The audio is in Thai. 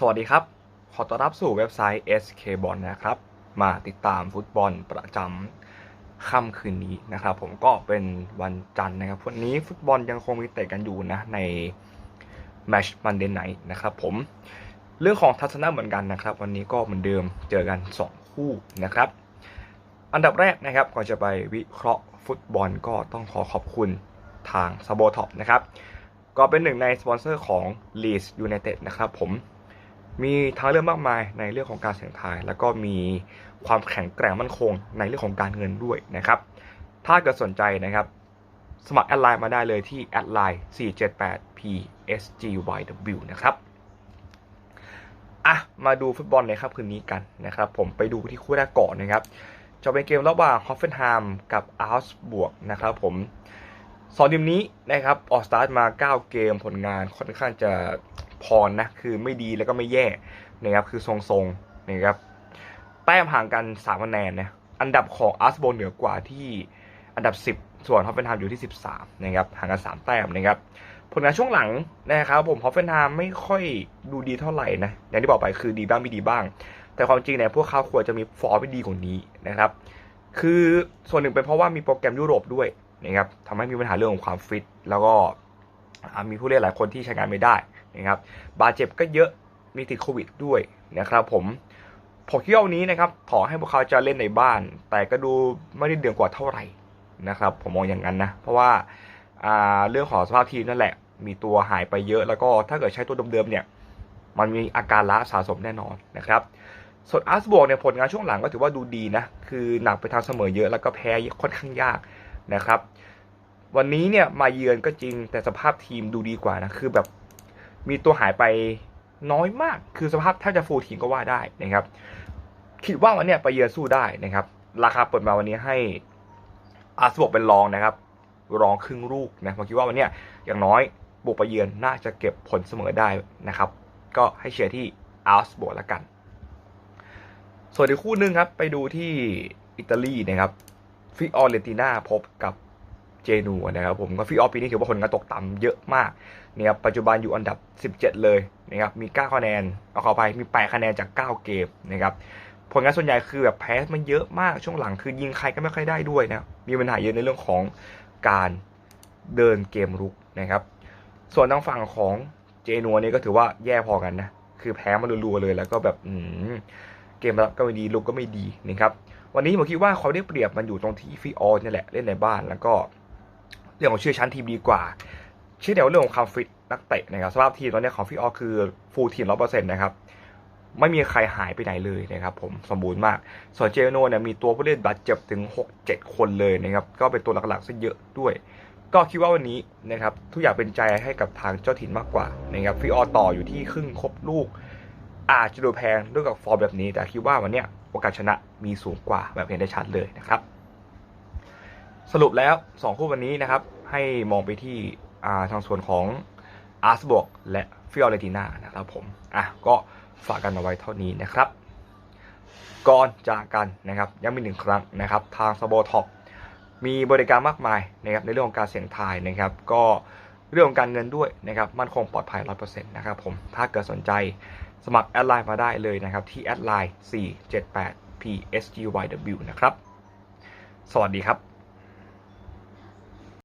สวัสดีครับ ขอต้อนรับสู่เว็บไซต์ SK b o l นะครับ มาติดตามฟุตบอลประจำค่ำคืนนี้นะครับ ผมก็เป็นวันจันทร์นะครับ วันนี้ฟุตบอลยังคงมีเตะกันอยู่นะในแมชมันเดนไนท์นะครับผม เรื่องของทัศนะเหมือนกันนะครับ วันนี้ก็เหมือนเดิมเจอกัน 2 คู่นะครับ อันดับแรกนะครับก่อนจะไปวิเคราะห์ฟุตบอลก็ต้องขอขอบคุณทางซาโบท็อปนะครับ ก็เป็นหนึ่งในสปอนเซอร์ของ Leeds United นะครับผม มีทางเลือกมากมายในเรื่องของการเสี่ยงทาย แล้วก็มีความแข็งแกร่งมั่นคงในเรื่องของการเงินด้วยนะครับ ถ้าเกิดสนใจนะครับ สมัครแอดไลน์มาได้เลยที่แอดไลน์ 478psgyw นะครับอะมาดูฟุตบอลในครับคืนนี้กันนะครับ ผมไปดูที่คู่แรกก่อนนะครับ จะเป็นเกมระหว่างฮอฟเฟนไฮม์กับอาร์สบวกนะครับผมสองทีมนี้นะครับออกสตาร์ทมา 9 เกมผลงานค่อนข้างจะ พรนะคือไม่ดีแล้วก็ไม่แย่นะครับคือทรงๆนะครับแต้มห่างกัน3คะแนนนะอันดับของอาร์สบเหนือกว่าที่อันดับ 10 ส่วนฮอฟเฟนไฮม์อยู่ที่ 13นะครับห่างกัน 3 แต้มนะครับผลงานช่วงหลังนะครับผมฮอฟเฟนไฮม์ไม่ค่อยดูดีเท่าไหร่นะอย่างที่บอกไปคือดีบ้างไม่ดีบ้าง แต่ความจริงเนี่ยพวกเขาควรจะมีฟอร์มที่ดีกว่านี้นะครับคือส่วนหนึ่งเป็นเพราะว่ามีโปรแกรมยุโรปด้วยนะครับทำให้มีปัญหาเรื่องของความฟิตแล้วก็ มีผู้เล่นหลายคนที่ใช้งานไม่ได้นะครับบาดเจ็บก็เยอะมีติดโควิดด้วยนะครับผมผมคิดว่าวันนี้นะครับขอให้พวกเขาจะเล่นในบ้าน แต่ก็ดูไม่ได้เดือดกว่าเท่าไหร่นะครับ ผมมองอย่างนั้นนะ เพราะว่าอ่าเรื่องของสภาพทีมนั่นแหละ มีตัวหายไปเยอะ แล้วก็ถ้าเกิดใช้ตัวเดิมๆเนี่ย มันมีอาการล้าสะสมแน่นอนนะครับ ส่วนอาร์สบวกเนี่ยผลงานช่วงหลังก็ถือว่าดูดีนะ คือหนักไปทางเสมอเยอะแล้วก็แพ้ค่อนข้างยากนะครับ วันนี้เนี่ยมาเยือนก็จริงแต่สภาพทีมดูดีกว่านะคือแบบมีตัวหายไปน้อยมาก คือสภาพแทบจะฟูลทีมก็ว่าได้นะครับ คิดว่าวันเนี้ยไปเยือนสู้ได้นะครับ ราคาเปิดมาวันนี้ให้อาร์สบวกเป็นรองนะครับ รองครึ่งลูกนะผมคิดว่าวันเนี้ยอย่างน้อยบุกไปเยือนน่าจะเก็บผลเสมอได้นะครับ ก็ให้เชียร์ที่อาร์สบวกแล้วกัน ส่วนอีกคู่นึงครับ ไปดูที่อิตาลีนะครับฟิออเรติน่าพบกับ เจนัวนะครับผมก็ฟิออปีนี้ถือว่าผลงานตกต่ำเยอะมากนะครับปัจจุบันอยู่อันดับ 17 เลยนะครับมี 9 คะแนนเอาเข้าไปมี 8 คะแนนจาก 9 เกมนะครับผลงานส่วนใหญ่คือแบบแพ้มันเยอะมากช่วงหลังคือยิงใครก็ไม่ค่อยได้ด้วยนะมีปัญหาเยอะในเรื่องของการเดินเกมรุกนะครับ ส่วนทางฝั่งของเจนัวนี่ก็ถือว่าแย่พอกันนะคือแพ้มารัวๆเลยแล้วก็แบบอืเกมรับก็ไม่ดีลุกก็ไม่ดีนะครับวันนี้ผมคิดว่าเขาได้เปรียบมันอยู่ตรงที่ฟิออสนี่แหละเล่นในบ้านแล้วก็ เรื่องของชื่อชั้นทีมดีกว่าเชื่อเดียวเรื่องของความฟิตนักเตะนะครับสภาพทีมตอนนี้ของฟิออคือฟูลทีมร้อเปอร์เซ็นต์นะครับไม่มีใครหายไปไหนเลยนะครับผมสมบูรณ์มาก ส่วนเจโนเนี่ยมีตัวผู้เล่นบาดเจ็บถึง 6-7 คนเลยนะครับก็เป็นตัวหลักๆซะเยอะด้วย ก็คิดว่าวันนี้นะครับทุกอย่างเป็นใจให้กับทางเจ้าถิ่นมากกว่านะครับฟิออต่ออยู่ที่ครึ่งครบลูก อาจจะดูแพงด้วยกับฟอร์มแบบนี้ แต่คิดว่าวันเนี้ยโอกาสชนะมีสูงกว่าแบบเห็นได้ชัดเลยนะครับ สรุปแล้ว 2 คู่วันนี้นะครับ ให้มองไปที่ทางส่วนของอาร์สบวกและฟิออเรติน่านะครับผม อะ ก็ฝากกันเอาไว้เท่านี้นะครับ ก่อนจากกันนะครับยังมีหนึ่งครั้งนะครับ ทางสโบท็อปมีบริการมากมายนะครับในเรื่องของการเสี่ยงทายนะครับ ก็เรื่องของการเงินด้วยนะครับมั่นคงปลอดภัย 100%นะครับผมถ้าเกิดสนใจสมัครแอดไลน์มาได้เลยนะครับ ที่แอดไลน์478 psgyw นะครับ สวัสดีครับ